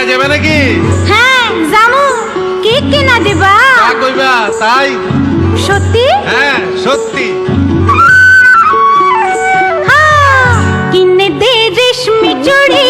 খাওয়া যাবে নাকি? হ্যাঁ জামু কেক কিনা দিবা। তা কইবা তাই? সত্যি? হ্যাঁ সত্যি। হ্যাঁ কিনে দে রেশমি চুড়ি।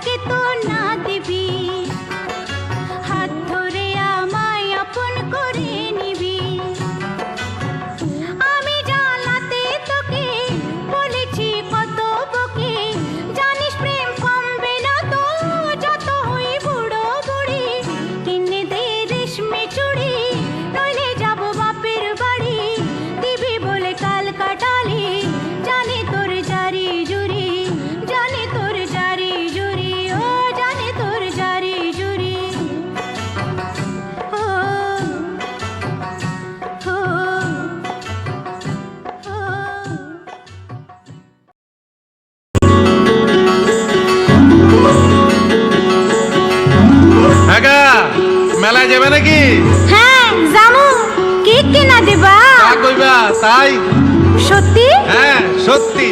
que মেলায় যাবে নাকি? হ্যাঁ যামু কি কিনা দিবা। তা কইবা তাই? সত্যি? হ্যাঁ সত্যি।